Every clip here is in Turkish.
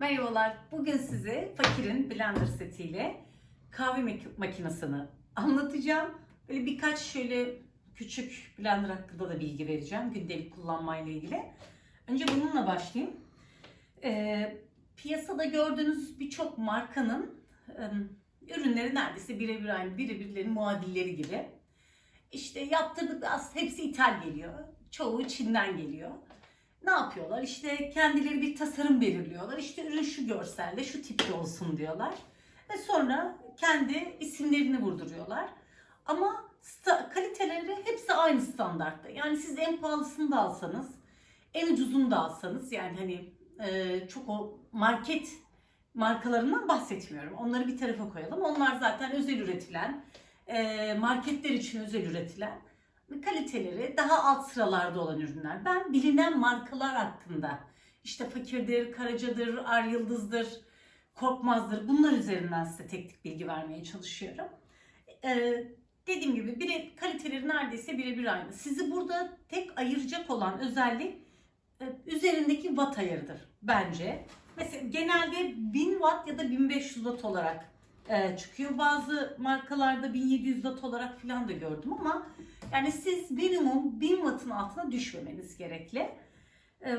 Merhabalar. Bugün size Fakir'in blender setiyle kahve mak- makinesini anlatacağım. Böyle birkaç şöyle küçük blender hakkında da bilgi vereceğim. Gündelik kullanmayla ilgili. Önce bununla başlayayım. Ee, piyasada gördüğünüz birçok markanın ım, ürünleri neredeyse birebir aynı, birebirlerin muadilleri gibi. İşte yaptırdık aslında hepsi ithal geliyor. Çoğu Çin'den geliyor. Ne yapıyorlar? İşte kendileri bir tasarım belirliyorlar. İşte ürün şu görselde, şu tipte olsun diyorlar. Ve sonra kendi isimlerini vurduruyorlar. Ama kaliteleri hepsi aynı standartta. Yani siz en pahalısını da alsanız, en ucuzunu da alsanız yani hani e, çok o market markalarından bahsetmiyorum. Onları bir tarafa koyalım. Onlar zaten özel üretilen, e, marketler için özel üretilen kaliteleri daha alt sıralarda olan ürünler. Ben bilinen markalar hakkında işte Fakir'dir, Karaca'dır, Ar Yıldız'dır, Korkmaz'dır bunlar üzerinden size teknik bilgi vermeye çalışıyorum. Ee, dediğim gibi bire, kaliteleri neredeyse birebir aynı. Sizi burada tek ayıracak olan özellik e, üzerindeki watt ayarıdır bence. Mesela genelde 1000 watt ya da 1500 watt olarak e, çıkıyor. Bazı markalarda 1700 watt olarak falan da gördüm ama yani siz minimum 1000 wattın altına düşmemeniz gerekli. Ee,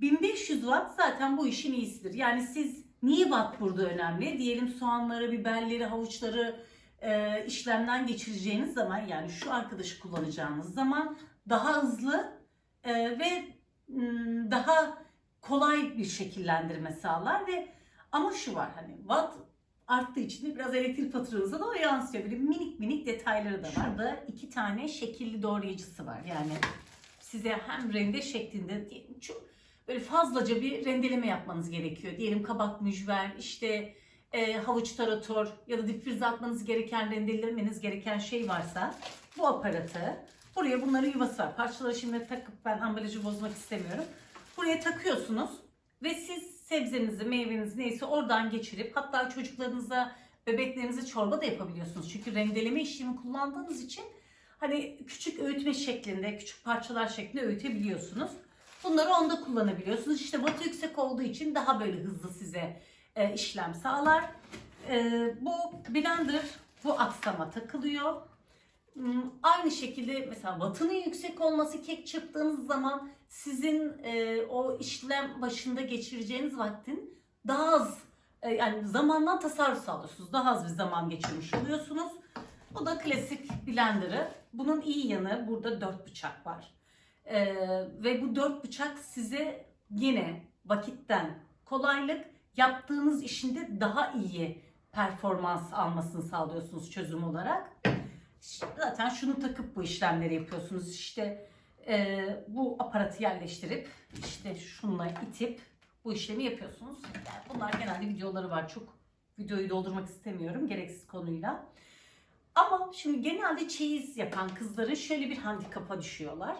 1500 watt zaten bu işin iyisidir. Yani siz niye watt burada önemli? Diyelim soğanları, biberleri, havuçları e, işlemden geçireceğiniz zaman yani şu arkadaşı kullanacağınız zaman daha hızlı e, ve daha kolay bir şekillendirme sağlar ve ama şu var hani watt arttığı için de biraz elektrik faturanıza da o yansıyor. Böyle minik minik detayları da var. Burada iki tane şekilli doğrayıcısı var. Yani size hem rende şeklinde çok böyle fazlaca bir rendeleme yapmanız gerekiyor. Diyelim kabak mücver, işte e, havuç tarator ya da difrize atmanız gereken, rendelemeniz gereken şey varsa bu aparatı buraya bunların yuvası var. Parçaları şimdi takıp ben ambalajı bozmak istemiyorum. Buraya takıyorsunuz ve siz sebzenizi, meyvenizi neyse oradan geçirip hatta çocuklarınıza, bebeklerinize çorba da yapabiliyorsunuz. Çünkü rendeleme işlemi kullandığınız için hani küçük öğütme şeklinde, küçük parçalar şeklinde öğütebiliyorsunuz. Bunları onda kullanabiliyorsunuz. İşte watt yüksek olduğu için daha böyle hızlı size e, işlem sağlar. E, bu blender bu aksama takılıyor. Hmm, Aynı şekilde mesela wattının yüksek olması kek çırptığınız zaman sizin e, o işlem başında geçireceğiniz vaktin daha az e, yani zamandan tasarruf sağlıyorsunuz. Daha az bir zaman geçirmiş oluyorsunuz. Bu da klasik blenderı. Bunun iyi yanı burada dört bıçak var. E, ve bu dört bıçak size yine vakitten kolaylık yaptığınız işinde daha iyi performans almasını sağlıyorsunuz çözüm olarak. Zaten şunu takıp bu işlemleri yapıyorsunuz. İşte e, bu aparatı yerleştirip işte şunla itip bu işlemi yapıyorsunuz. Yani bunlar genelde videoları var. Çok videoyu doldurmak istemiyorum gereksiz konuyla. Ama şimdi genelde çeyiz yapan kızların şöyle bir handikapa düşüyorlar.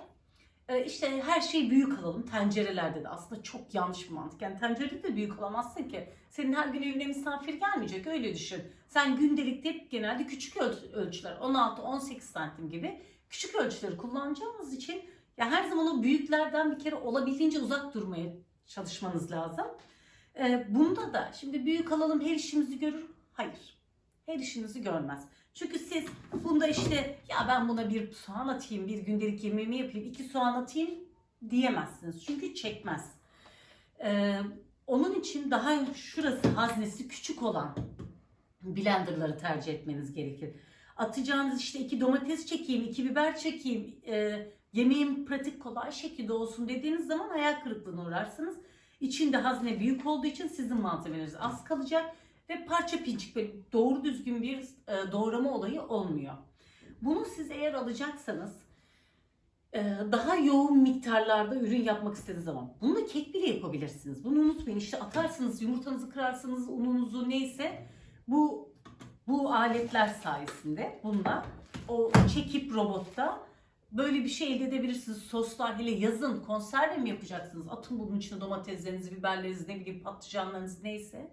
E, işte her şeyi büyük alalım. Tencerelerde de aslında çok yanlış bir mantık. Yani tencerede de büyük alamazsın ki. Senin her gün evine misafir gelmeyecek öyle düşün. Sen gündelikte hep genelde küçük öl- ölçüler 16-18 santim gibi küçük ölçüleri kullanacağınız için ya her zaman o büyüklerden bir kere olabildiğince uzak durmaya çalışmanız lazım. Ee, bunda da şimdi büyük alalım her işimizi görür. Hayır. Her işinizi görmez. Çünkü siz bunda işte ya ben buna bir soğan atayım, bir gündelik yemeğimi yapayım, iki soğan atayım diyemezsiniz. Çünkü çekmez. Ee, onun için daha şurası haznesi küçük olan blenderları tercih etmeniz gerekir. Atacağınız işte iki domates çekeyim, iki biber çekeyim, e, yemeğim pratik kolay şekilde olsun dediğiniz zaman hayal kırıklığına uğrarsınız. İçinde hazne büyük olduğu için sizin malzemeniz az kalacak ve parça pinçik böyle doğru düzgün bir e, doğrama olayı olmuyor. Bunu siz eğer alacaksanız e, daha yoğun miktarlarda ürün yapmak istediğiniz zaman bunu kek bile yapabilirsiniz. Bunu unutmayın. İşte atarsınız, yumurtanızı kırarsınız, ununuzu neyse bu bu aletler sayesinde bunlar o çekip robotta böyle bir şey elde edebilirsiniz. Soslar hele yazın konserve mi yapacaksınız? Atın bunun içine domateslerinizi, biberlerinizi, ne bileyim patlıcanlarınız neyse.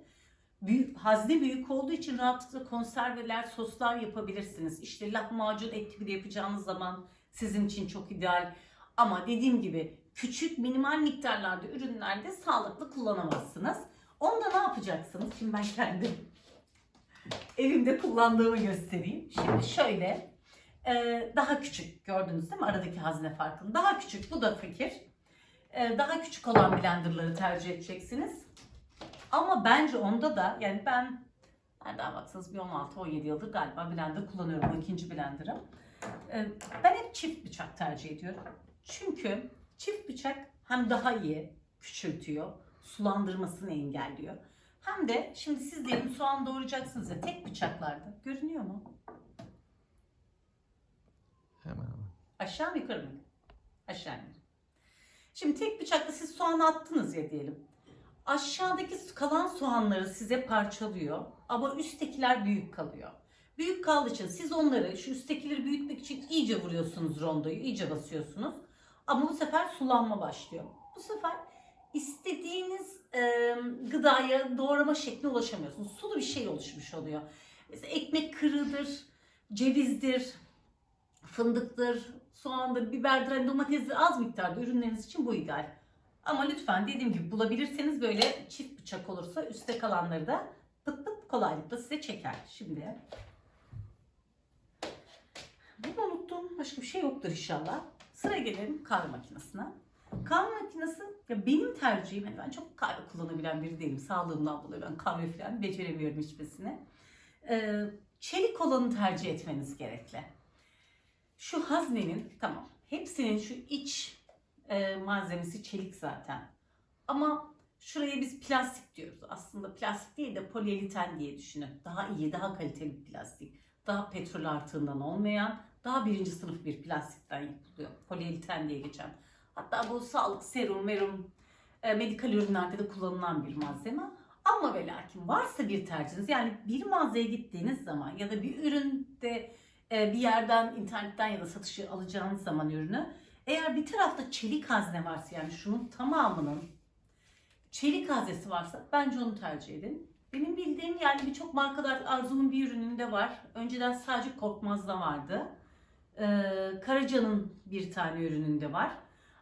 Büyük, hazne büyük olduğu için rahatlıkla konserveler, soslar yapabilirsiniz. İşte lahmacun et gibi yapacağınız zaman sizin için çok ideal. Ama dediğim gibi küçük minimal miktarlarda ürünlerde sağlıklı kullanamazsınız. Onda ne yapacaksınız? Şimdi ben kendim evimde kullandığımı göstereyim. Şimdi şöyle e, daha küçük gördünüz değil mi aradaki hazne farkını? Daha küçük bu da fakir. E, daha küçük olan blenderları tercih edeceksiniz. Ama bence onda da yani ben nereden baksanız bir 16-17 yıldır galiba blender kullanıyorum. Bu ikinci blenderım. E, ben hep çift bıçak tercih ediyorum. Çünkü çift bıçak hem daha iyi küçültüyor, sulandırmasını engelliyor. Hem de şimdi siz diyelim soğan doğrayacaksınız ya tek bıçaklarda. Görünüyor mu? Hemen hemen. Aşağı mı yukarı mı? Aşağı mı? Şimdi tek bıçakla siz soğanı attınız ya diyelim. Aşağıdaki kalan soğanları size parçalıyor ama üsttekiler büyük kalıyor. Büyük kaldığı için siz onları şu üsttekileri büyütmek için iyice vuruyorsunuz rondoyu, iyice basıyorsunuz. Ama bu sefer sulanma başlıyor. Bu sefer istediğiniz e, gıdaya doğrama şekline ulaşamıyorsunuz. Sulu bir şey oluşmuş oluyor. Mesela ekmek kırığıdır, cevizdir, fındıktır, soğandır, biberdir, hani domatesdir az miktarda ürünleriniz için bu ideal. Ama lütfen dediğim gibi bulabilirseniz böyle çift bıçak olursa üstte kalanları da pıt pıt kolaylıkla size çeker. Şimdi bunu unuttum. Başka bir şey yoktur inşallah. Sıra gelelim kahve makinesine. Kahve makinesi ya benim tercihim hani ben çok kahve kullanabilen biri değilim. Sağlığımdan dolayı ben kahve falan beceremiyorum içmesini. Ee, çelik olanı tercih etmeniz gerekli. Şu haznenin tamam hepsinin şu iç e, malzemesi çelik zaten. Ama şuraya biz plastik diyoruz. Aslında plastik değil de polieliten diye düşünün. Daha iyi, daha kaliteli bir plastik. Daha petrol artığından olmayan, daha birinci sınıf bir plastikten yapılıyor. Polieliten diye geçen. Hatta bu sağlık, serum, merum, e, medikal ürünlerde de kullanılan bir malzeme. Ama ve lakin varsa bir tercihiniz yani bir mağazaya gittiğiniz zaman ya da bir üründe e, bir yerden internetten ya da satışı alacağınız zaman ürünü eğer bir tarafta çelik hazne varsa yani şunun tamamının çelik haznesi varsa bence onu tercih edin. Benim bildiğim yani birçok markalar Arzu'nun bir ürününde var. Önceden sadece Korkmaz'da vardı. Ee, Karaca'nın bir tane ürününde var.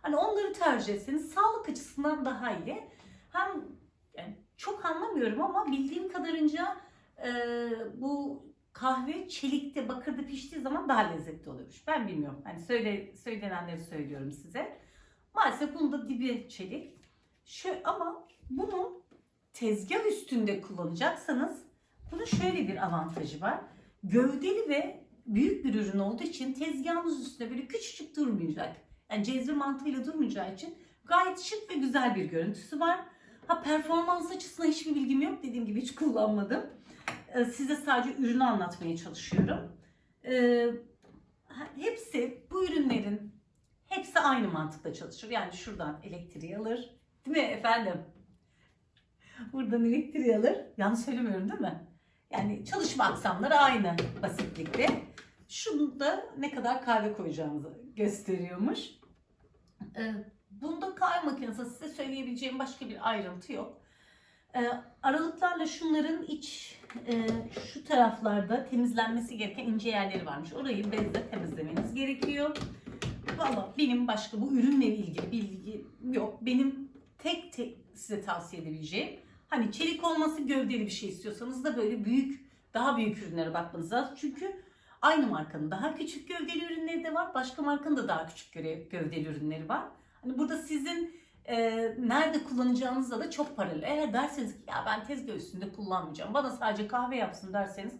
Hani onları tercih etseniz sağlık açısından daha iyi. Hem yani çok anlamıyorum ama bildiğim kadarınca e, bu kahve çelikte, bakırda piştiği zaman daha lezzetli oluyormuş. Ben bilmiyorum. Hani söyle, söylenenleri söylüyorum size. Maalesef bunun da dibi çelik. Şu, ama bunu tezgah üstünde kullanacaksanız bunun şöyle bir avantajı var. Gövdeli ve büyük bir ürün olduğu için tezgahınız üstünde böyle küçücük durmayacak. Yani cezve mantığıyla durmayacağı için gayet şık ve güzel bir görüntüsü var. Ha performans açısından hiçbir bilgim yok. Dediğim gibi hiç kullanmadım. Ee, Size sadece ürünü anlatmaya çalışıyorum. Ee, hepsi bu ürünlerin hepsi aynı mantıkla çalışır. Yani şuradan elektriği alır. Değil mi efendim? Buradan elektriği alır. Yanlış söylemiyorum değil mi? Yani çalışma aksamları aynı basitlikte. Şunda ne kadar kahve koyacağımızı gösteriyormuş. Ee, bunda kahve makinesi size söyleyebileceğim başka bir ayrıntı yok. Aralıklarla şunların iç e, şu taraflarda temizlenmesi gereken ince yerleri varmış. Orayı bezle temizlemeniz gerekiyor. Valla benim başka bu ürünle ilgili bilgi yok. Benim tek tek size tavsiye edebileceğim hani çelik olması gövdeli bir şey istiyorsanız da böyle büyük daha büyük ürünlere bakmanız lazım. Çünkü aynı markanın daha küçük gövdeli ürünleri de var. Başka markanın da daha küçük gövdeli ürünleri var. Hani burada sizin e, nerede kullanacağınızla da çok paralel. Eğer derseniz ki ya ben tezgah üstünde kullanmayacağım. Bana sadece kahve yapsın derseniz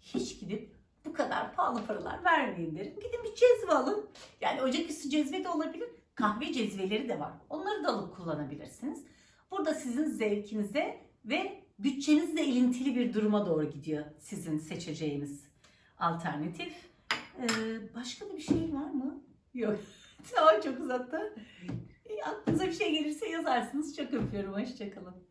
hiç gidip bu kadar pahalı paralar vermeyin derim. Gidin bir cezve alın. Yani ocaküstü cezve de olabilir. Kahve cezveleri de var. Onları da alıp kullanabilirsiniz. Burada sizin zevkinize ve bütçenizle ilintili bir duruma doğru gidiyor sizin seçeceğiniz alternatif. Ee, başka da bir şey var mı? Yok. tamam çok uzattı. Aklınıza bir şey gelirse yazarsınız. Çok öpüyorum. Hoşçakalın.